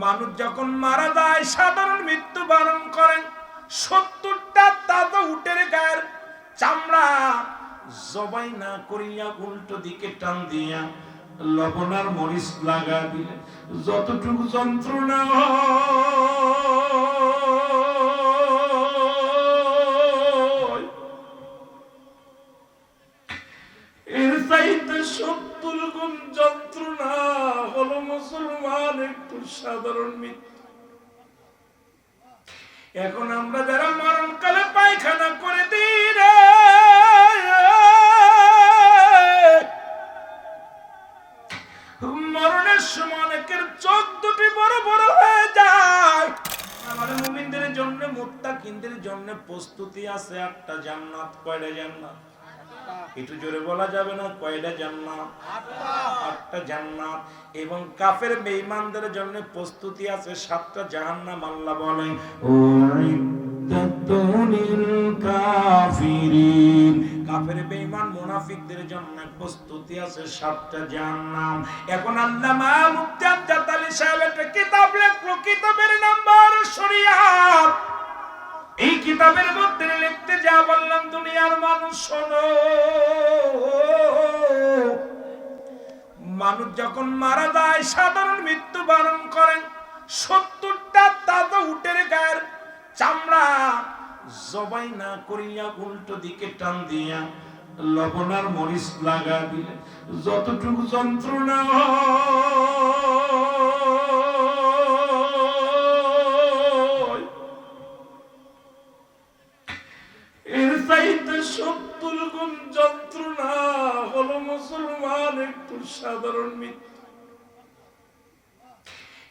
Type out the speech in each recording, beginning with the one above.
মানুষ যখন মারা যায়, সাধারণ মৃত্যু বরণ করেন সত্তরটা তাজা উটের গায়ের চামড়া জবাই না করিয়া উল্টো দিকে টান দিয়া লবণার মরিচ লাগা দিলে যতটুকু যন্ত্রণা এখন আমরা যারা মরণকালে পায়খানা করে দিই রে, মরণের সময় অনেকের চোখ দুটি বড় বড় হয়ে যায়। আমার মুমিনদের জন্য, মুত্তাকিনদের জন্য প্রস্তুতি আছে একটা, জান্নাত কয়টা জান্নাত? একটু জোরে বলা যাবে না কয়টা জান্নাত? আটটা। জান্নাত। এবং কাফের বেঈমানদের জন্য প্রস্তুতি আছে সাতটা জাহান্নাম আল্লাহ বলেন কাফিরিন। কাফের বেঈমান মুনাফিকদের জন্য প্রস্তুতি আছে সাতটা জাহান্নাম। এখন আল্লামা মুফতি আমজাদ সাহেব একটা কিতাব লেখলো। কিতাবের নাম্বার শরিয়াত। এই কিতাবের মধ্যে যা বললাম দুনিয়ার মানুষ, শোনো। মানুষ যখন মারা যায়, সাধারণ মৃত্যু বরণ করেন সত্তরটা তাজা উটের গায়ের চামড়া জবাই না করিয়া উল্টো দিকে টান দিয়া লবণার মরিচ লাগা দিলে। যতটুকু যন্ত্রণা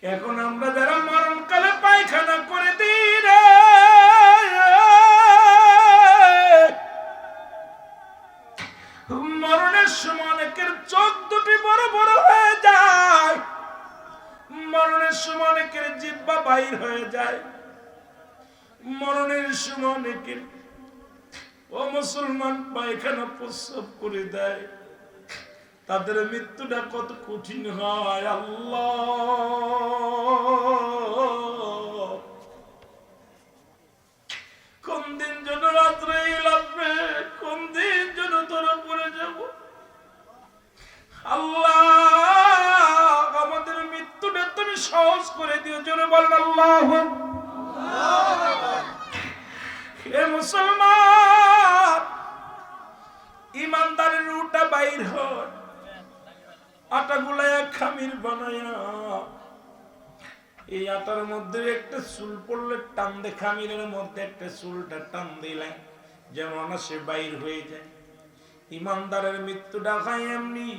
এখন আমরা যারা মরণকালে পায়খানা করে দিই রে, মরণের সময় অনেকের চোখ দুটি বড় বড় হয়ে যায়। মরণের সময় অনেকের জিব্বা বাইর হয়ে যায়। মরণের সময় অনেকের ও মুসলমান পায়খানা প্রস্রাব করে দেয়। তাদের মৃত্যুটা কত কঠিন হয় আল্লাহ। আটার মধ্যে একটা চুল পড়লে টান দে খামিরের মধ্যে একটা চুলটা টান দিলে যেমন সে বাইর হয়ে যায়। ইমানদারের মৃত্যুটা হয় এমনি,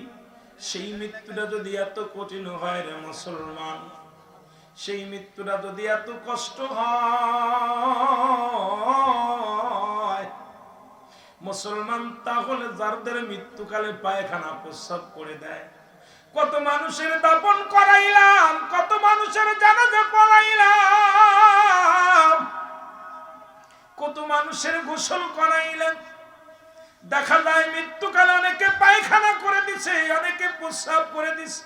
সেই মৃত্যুটা যদি এত কঠিন হয় রে মুসলমান, সেই মৃত্যুটা যদি এত কষ্ট হয়, মুসলমান তাহলে যারদের মৃত্যুকালে পায়খানা প্রস্রাব করে দেয় কত মানুষের দাপন করাইলাম, কত মানুষের জানাজা পড়াইলাম। কত মানুষের গোসল করাইলাম। দেখা যায় মৃত্যুকালে অনেকে পায়খানা করে দিছে, অনেকে প্রস্রাব করে দিছে।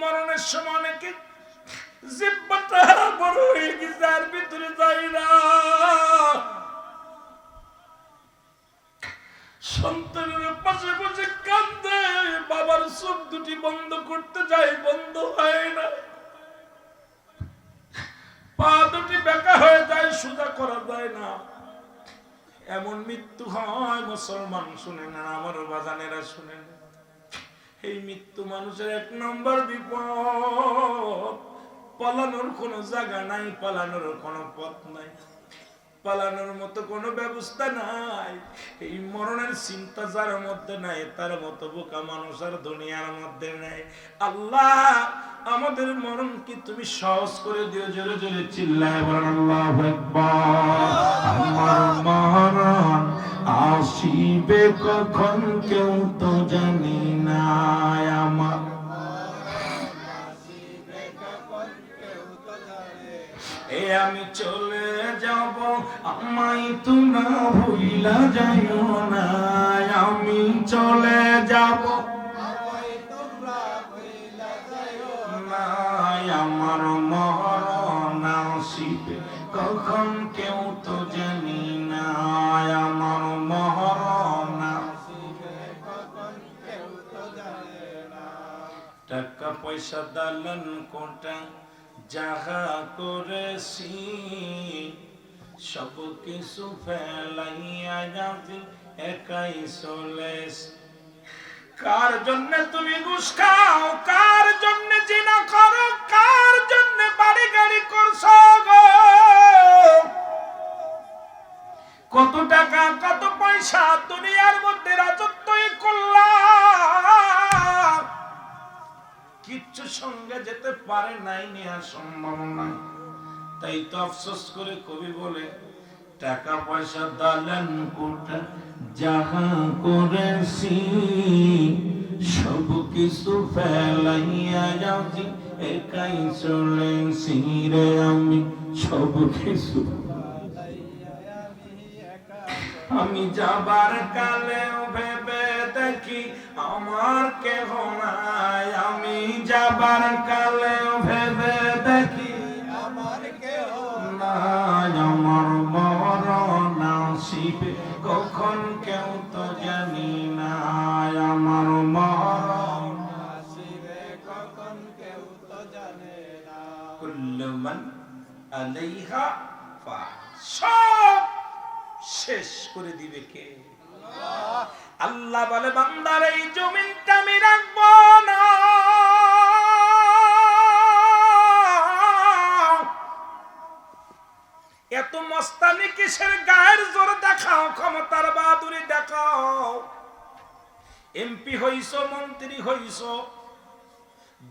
মরণের সময় অনেকে জিব্বাটা বড় হয়ে গেছে, আর ভিতরে যাই না। সন্তানের পাশে বসে কান্দে। বাবার চোখ দুটি বন্ধ করতে যায় বন্ধ হয় না। পা দুটি বেকা হয়ে যায়, সোজা করা যায় না। এমন মৃত্যু হয়, মুসলমান শুনে না, আমার বাজানেরা শুনে না। এই মৃত্যু মানুষের এক নম্বর বিপদ। পালানোর কোনো জায়গা নাই, পালানোর কোনো পথ নাই। পালানোর মতো কোনো ব্যবস্থা নাই। এই মরণের চিন্তা যার মধ্যে নাই, তার মতো বোকা মানুষ আর দুনিয়ার মধ্যে নাই। আল্লাহ, আমাদের মরণ কি তুমি সহজ করে দিও, জোরে জোরে চিল্লায় বলেন, আল্লাহু আমার মরণ আসিবে কখন কেউ তো জানি না, আমার এ আমি চলে যাব, আমায় তোমরা ভুইলা যাইও না। আমি চলে যাব আমার মরণ আসিবে, কখন কেউ তো জানি না। আমার মরণ টাকা পয়সা দালান কোটা যাহা করেছি, সব কিছু ফেলাইয়া যাবি একাই চলেছি। কার জন্য তুমি ঘুষ খাও? কার জন্য জিনা করো? কার জন্য বাড়ি গাড়ি করছ গো? কত টাকা, কত পয়সা দুনিয়ার মধ্যে রাজত্বই করলাম কিচ্ছু সঙ্গে যেতে পারে নাই নেওয়া সম্ভব নয়। তাই তো আফসোস করে কবি বলে, টাকা পয়সা দালান কোটা যাহা করেছি, সব কিছু ফেলাইয়া যাচ্ছি, একাই চলেছি রে আমি, সব কিছু আমি যাবার কালেও ভেবে দেখি আমার কেহ নাই আমি যাবার কালে ভেবে দেখি। আমার কেহ নাই আমার মরণ আসিবে কখন কেউ তো জানি না আমার মরণ আসিবে কখন কেউ তো জানে না। মান আলাইহা ফান। সব শেষ করে দিবে কে? আল্লাহ। বলে, বান্দার এই জমিনটা আমি রাখব না। এত মস্তানি কিসের গায়ের জোর দেখাও, ক্ষমতার বাহাদুরি দেখাও। এমপি হইছ, মন্ত্রী হইছ,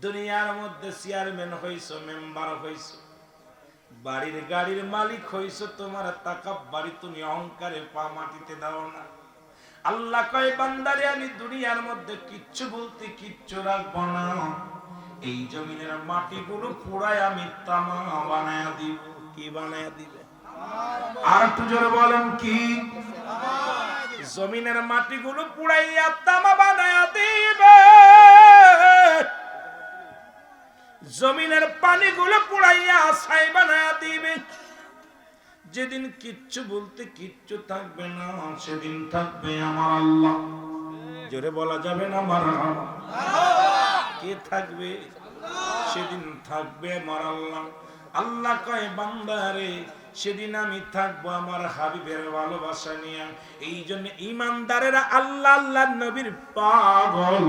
দুনিয়ার মধ্যে চেয়ারম্যান হইছ, মেম্বার হইছ, বাড়ির গাড়ির মালিক হইছ, তোমার টাকা বাড়ি তুমি অহংকারে পা মাটিতে দাও না। আল্লাহ কয়, বান্দারে, আমি দুনিয়ার মধ্যে কিচ্ছু বলতে কিচ্ছু রাখব না। এই জমিনের মাটিগুলো পুরাই আমি তামা বানায়া দিব। কি বানায়া দিবে? আর একটু জোরে বলেন কি? জমিনের মাটিগুলো পুড়াইয়া তামা বানায়া দিবে। জমিনের পানিগুলো পুড়াইয়া ছাই বানায়া দিবে। যেদিন কিচ্ছু বলতে কিচ্ছু থাকবে না, সেদিন থাকবে আমার আল্লাহ। জোরে বলা যাবে না আমার কে থাকবে? সেদিন থাকবে আমার আল্লাহ। আল্লাহ কয় বান্দারে সেদিন আমি থাকব আমার হাবিবের ভালোবাসা নিয়ে। এই জন্য ইমানদারেরা আল্লাহ আল্লাহ নবীর পাগল,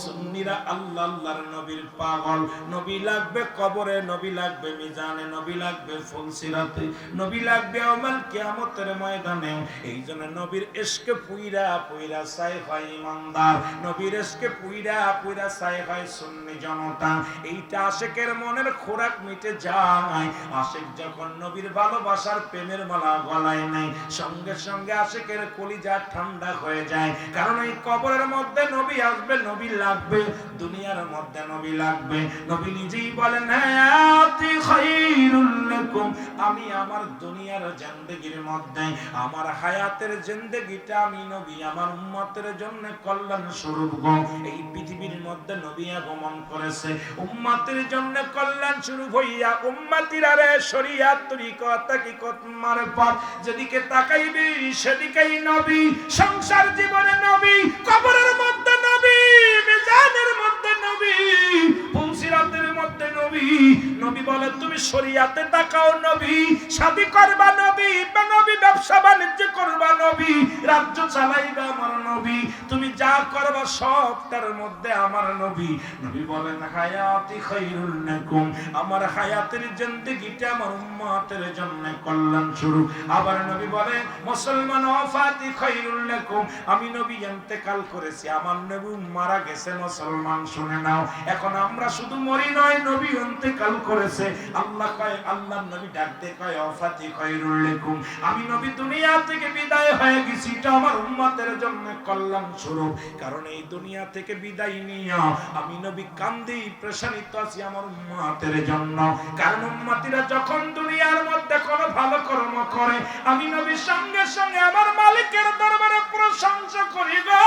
সুন্নিরা আল্লাহ আল্লাহর নবীর পাগল। নবী লাগবে কবরে, নবী লাগবে মিজানে, নবী লাগবে ফুলসিরাতে, নবী লাগবে আমাল কিয়ামতের ময়দানে। এই জন্য নবীর এসকে পুইরা পুইরা সাই হয় ইমানদার নবীর এসকে পুইরা পুইরা সাই হয় সুন্নি জনতা। এইটা আশেকের মনের খোরাক মিটে যায়। আশেক যখন নবীর ভালোবাসার প্রেমের মালা গলায় নেই। সঙ্গে সঙ্গে আশেকের কলিজা ঠান্ডা হয়ে যায়। কারণ এই কবরের মধ্যে নবী আসবে, নবী লাগবে। দুনিয়ার মধ্যে নবী লাগবে। নবী নিজেই বলেন লাকুম। আমি আমার দুনিয়ার জিন্দেগির মধ্যে, আমার হায়াতের জিন্দেগিটা আমি নবী, আমার উম্মতের জন্য কল্যাণ স্বরূপ গো। এই পৃথিবীর মধ্যে নবী আগমন করেছে। উম্মতের জন্য কল্যাণ স্বরূপ হইয়া উম্মতিরা রে শরিয়াত তরিকত তাকিকত মারফত যেদিকে তাকাইবি, সেদিকেই নবী। সংসার জীবনে নবী, কবরের মধ্যে নবী, মিজানের মধ্যে নবী পুলসিরাতের মধ্যে নবী নবী বলে তুমি শরিয়াতে তাকাও নবী, শাদি করবা নবী নবী ব্যবসা বাণিজ্য করবা নবী, রাজ্য চালাইবা আমার নবী, তুমি যা করবা সব তার মধ্যে আমার নবী। নবী বলেন, হায়াতি খাইরুল লাকুম আমার হায়াতের জিন্দেগিটা আমার উম্মতের জন্য কল্যাণ শুরু আবার নবী বলে, মুসলমান ওয়াফাতি খাইরুল লাকুম আমি নবী ইন্তেকাল করেছি, আমার নবী মারা গেছে, মুসলমান শুনে নাও। এখন আমরা শুধু মরি নয়, নবী ইন্তেকাল করেছে। আল্লাহ কয় আল্লাহ নবী ডাকতে কয় ওয়াফাতি খাইরুল লাকুম। আমি নবী দুনিয়া থেকে বিদায় হয়ে গেছি। এটা আমার উম্মতের জন্য কল্যাণ স্বরূপ কারণ এই দুনিয়া থেকে বিদায় নিয়া আমি নবী কান্দি প্রশানিত আছি আমার উম্মতের জন্য। কারণ উম্মতিরা যখন দুনিয়ার মধ্যে কোনো ভালো কর্ম করে, আমি নবীর সঙ্গে সঙ্গে আমার মালিকের দরবারে প্রশংসা করি গো।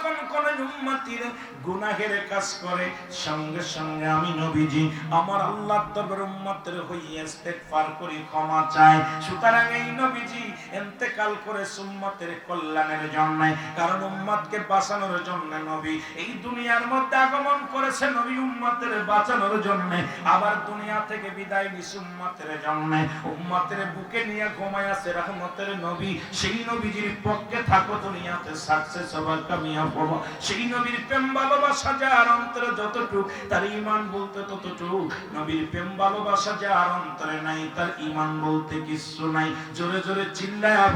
যখন কোন উম্মতির গুনাহের কাজ করে, সঙ্গে সঙ্গে আমি নবীজি আমার আল্লাহ তবর উম্মতের হইয়া ইস্তেগফার করি, ক্ষমা চাই। সুতরাং এই নবীজি ইন্তেকাল করে উম্মতের কল্যাণের জন্য, কারণ উম্মতকে বাঁচানোর জন্য নবী এই দুনিয়ার মধ্যে আগমন করেছে নবী উম্মতের বাঁচানোর জন্য, আবার দুনিয়া থেকে বিদায় নিছে উম্মতের জন্য। উম্মতের বুকে নিয়ে ঘুমায় আছে রহমতের নবী, সেই নবীজির পক্ষে থাকো, দুনিয়াতে সাকসেস হবার কামিয়াব হব সেই নবীর প্রেম, ভালোবাসা যার অন্তরে যতটুক, তার ইমান বলতে ততটুক। নবীর প্রেম, ভালোবাসা যার অন্তরে নাই, তার ইমান বলতে কিছু নাই। জোরে জোরে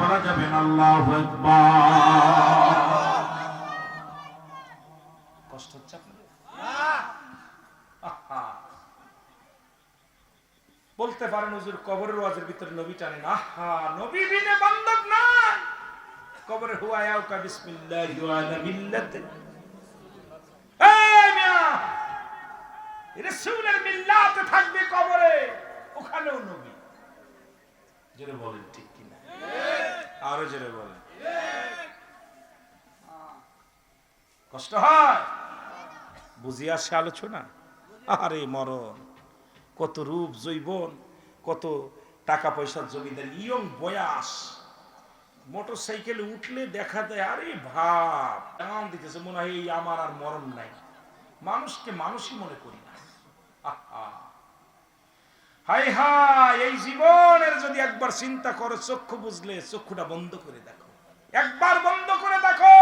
বলা যাবে না, আল্লাহু কষ্ট হচ্ছে বলতে পারেন, হুজুর, কবরের ওয়াজের ভিতরে নবী টানেন। আহা, নবী বিনে বান্ধব নাই। কবরে হুয়া ইয়াউকা বিসমিল্লাহি ওয়া আলা রাসূলের থাকবে কবরে, ওখানেও নবী। জোরে বলেন, ঠিক কিনা? আরও জোরে বলেন। কষ্ট হয়? বুঝি আসে আলোচনা? আরে মরণ, কত রূপ জৈবন, কত টাকা পয়সার জমিদার, ইয়ং বয়াস। মোটর সাইকেলে উঠলে দেখা দেয় আরে ভাব এমন দিতেছে মনে হয় এই আমার আর মরণ নাই। মানুষকে মানুষই মনে করি না। হাই হাই এই জীবনের যদি একবার চিন্তা করো, চক্ষু বুঝলে চক্ষুটা বন্ধ করে দেখো। একবার বন্ধ করে দেখো।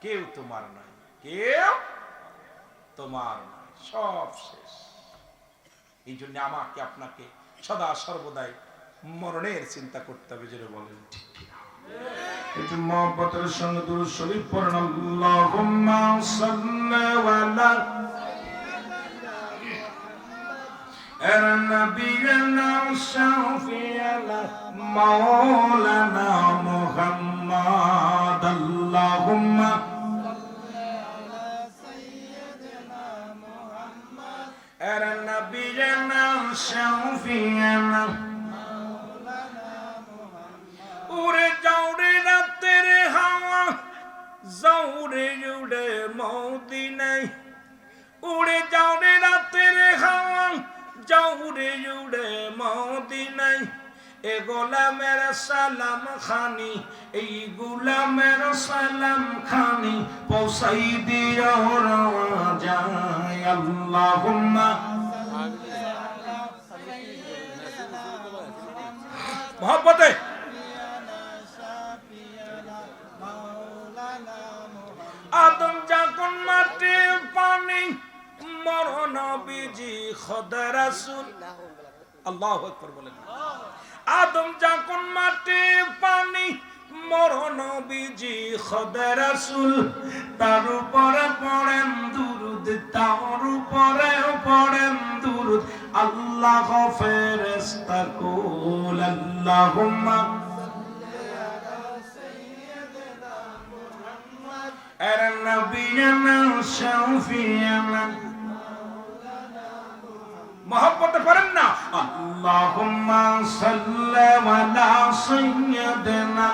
কেউ তোমার নয় কেউ তোমার নয় সব শেষ। এই জন্য আমাকে, আপনাকে সদা সর্বদাই মরণের চিন্তা করতে হবে যেটা বলেন ঠিক কিনা? একটু মহব্বতের সঙ্গে দুরূদ শরীফ পড়েন আল্লাহুম্মা সাল্লি ওয়ালা نبينا شفيعنا مولانا محمد اللهم أرى نبينا شفيعنا রে উড়ে মদিনায় উড়ে যাও রে রাতের হাওয়া যাও রে উড়ে মদিনায় এ গোলামের সালাম খানি এই গোলামের সালাম খানি পৌঁছাই দিও যায় আল্লাহুম্মা। মোহাম্মতে আদম যখন মাটি পানি, মরণ বিজি খোদা রাসূল। আল্লাহু আকবার বলেন। আদম যখন মাটি পানি, মরণ বিজি খোদা রাসূল। তার উপরে পড়েন দুরুদ, তার উপরে পড়েন দুরুদ। আল্লাহ ফেরেশতা কুল, আল্লাহুম্মা أرى نبينا شفيعنا মহব্বতে পারেন না আল্লাহুম্মা সাল্লি আলা সাইয়্যিদিনা